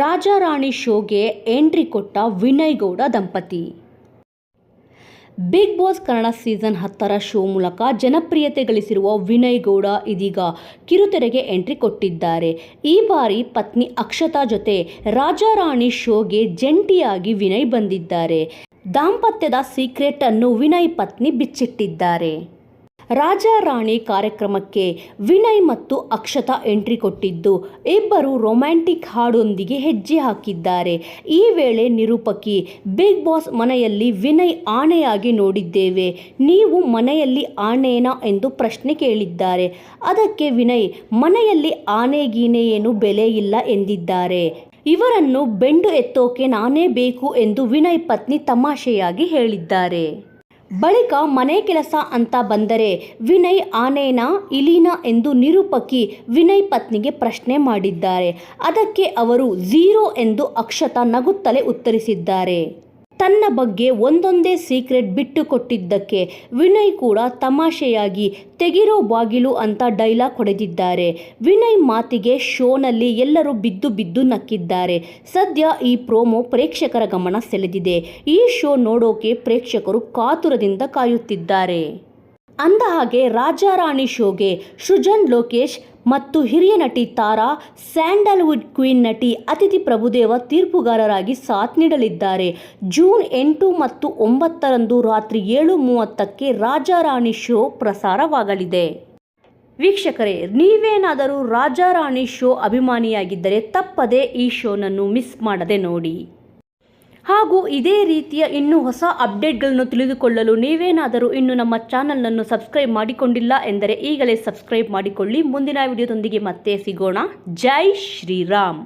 Rajarani ಶೋಗೆ entry ಕೊಟ್ಟ ವಿನಯ್ ಗೌಡ ದಂಪತಿ. Big boss Kannada season ಹತ್ತರ ಶೋ ಮೂಲಕ ಜನಪ್ರಿಯತೆ ಗಳಿಸಿರುವ ವಿನಯ್ ಗೌಡ ಇದೀಗ ಕಿರುತೆರೆಗೆ ಎಂಟ್ರಿ ಕೊಟ್ಟಿದ್ದಾರೆ. ಈ ಬಾರಿ ಪತ್ನಿ ಅಕ್ಷತಾ ಜೊತೆ ರಾಜಾರಾಣಿ ಶೋಗೆ ಜಂಟಿಯಾಗಿ ವಿನಯ್ ಬಂದಿದ್ದಾರೆ. ದಾಂಪತ್ಯದ ಸೀಕ್ರೆಟ್ ಅನ್ನು ವಿನಯ್ ಪತ್ನಿ ಬಿಚ್ಚಿಟ್ಟಿದ್ದಾರೆ. ರಾಜಾ ರಾಣಿ ಕಾರ್ಯಕ್ರಮಕ್ಕೆ ವಿನಯ್ ಮತ್ತು ಅಕ್ಷತಾ ಎಂಟ್ರಿ ಕೊಟ್ಟಿದ್ದು, ಇಬ್ಬರು ರೊಮ್ಯಾಂಟಿಕ್ ಹಾಡೊಂದಿಗೆ ಹೆಜ್ಜೆ ಹಾಕಿದ್ದಾರೆ. ಈ ವೇಳೆ ನಿರೂಪಕಿ, ಬಿಗ್ ಬಾಸ್ ಮನೆಯಲ್ಲಿ ವಿನಯ್ ಆಣೆಯಾಗಿ ನೋಡಿದ್ದೇವೆ. ನೀವು ಮನೆಯಲ್ಲಿ ಆಣೆನಾ ಎಂದು ಪ್ರಶ್ನೆ ಕೇಳಿದ್ದಾರೆ. ಅದಕ್ಕೆ ವಿನಯ್, ಮನೆಯಲ್ಲಿ ಆನೆಗೀನೆ ಏನು ಬೆಲೆ ಇಲ್ಲ ಎಂದಿದ್ದಾರೆ. ಇವರನ್ನು ಬೆಂಡು ಎತ್ತೋಕೆ ನಾನೇ ಬೇಕು ಎಂದು ವಿನಯ್ ಪತ್ನಿ ತಮಾಷೆಯಾಗಿ ಹೇಳಿದ್ದಾರೆ. ಬಳಿಕ ಮನೆ ಕೆಲಸ ಅಂತ ಬಂದರೆ ವಿನಯ್ ಆನೇನಾ, ಇಲೀನಾ ಎಂದು ನಿರೂಪಕಿ ವಿನಯ್ ಪತ್ನಿಗೆ ಪ್ರಶ್ನೆ ಮಾಡಿದ್ದಾರೆ. ಅದಕ್ಕೆ ಅವರು ಝೀರೋ ಎಂದು ಅಕ್ಷತಾ ನಗುತ್ತಲೇ ಉತ್ತರಿಸಿದ್ದಾರೆ. ತನ್ನ ಬಗ್ಗೆ ಒಂದೊಂದೇ ಸೀಕ್ರೆಟ್ ಬಿಟ್ಟು ಕೊಟ್ಟಿದ್ದಕ್ಕೆ ವಿನಯ್ ಕೂಡ ತಮಾಷೆಯಾಗಿ ತೆಗಿರೋ ಬಾಗಿಲು ಅಂತ ಡೈಲಾಗ್ ಹೊಡೆದಿದ್ದಾರೆ. ವಿನಯ್ ಮಾತಿಗೆ ಶೋನಲ್ಲಿ ಎಲ್ಲರೂ ಬಿದ್ದು ಬಿದ್ದು ನಕ್ಕಿದ್ದಾರೆ. ಸದ್ಯ ಈ ಪ್ರೋಮೋ ಪ್ರೇಕ್ಷಕರ ಗಮನ ಸೆಳೆದಿದೆ. ಈ ಶೋ ನೋಡೋಕೆ ಪ್ರೇಕ್ಷಕರು ಕಾತುರದಿಂದ ಕಾಯುತ್ತಿದ್ದಾರೆ. ಅಂದ ಹಾಗೆ ರಾಜಾರಾಣಿ ಶೋಗೆ ಸೃಜನ್ ಲೋಕೇಶ್ ಮತ್ತು ಹಿರಿಯ ನಟಿ ತಾರಾ, ಸ್ಯಾಂಡಲ್ವುಡ್ ಕ್ವೀನ್ ನಟಿ ಅತಿಥಿ ಪ್ರಭುದೇವ ತೀರ್ಪುಗಾರರಾಗಿ ಸಾಥ್ ನೀಡಲಿದ್ದಾರೆ. ಜೂನ್ ಎಂಟು ಮತ್ತು ಒಂಬತ್ತರಂದು ರಾತ್ರಿ ಏಳು ಮೂವತ್ತಕ್ಕೆ ರಾಜಾರಾಣಿ ಶೋ ಪ್ರಸಾರವಾಗಲಿದೆ. ವೀಕ್ಷಕರೇ, ನೀವೇನಾದರೂ ರಾಜಾರಾಣಿ ಶೋ ಅಭಿಮಾನಿಯಾಗಿದ್ದರೆ ತಪ್ಪದೇ ಈ ಶೋನನ್ನು ಮಿಸ್ ಮಾಡದೆ ನೋಡಿ. ಹಾಗೂ ಇದೇ ರೀತಿಯ ಇನ್ನೂ ಹೊಸ ಅಪ್ಡೇಟ್ಗಳನ್ನು ತಿಳಿದುಕೊಳ್ಳಲು ನೀವೇನಾದರೂ ಇನ್ನು ನಮ್ಮ ಚಾನಲನ್ನು ಸಬ್ಸ್ಕ್ರೈಬ್ ಮಾಡಿಕೊಂಡಿಲ್ಲ ಎಂದರೆ ಈಗಲೇ ಸಬ್ಸ್ಕ್ರೈಬ್ ಮಾಡಿಕೊಳ್ಳಿ. ಮುಂದಿನ ವಿಡಿಯೋದೊಂದಿಗೆ ಮತ್ತೆ ಸಿಗೋಣ. ಜೈ ಶ್ರೀರಾಮ್.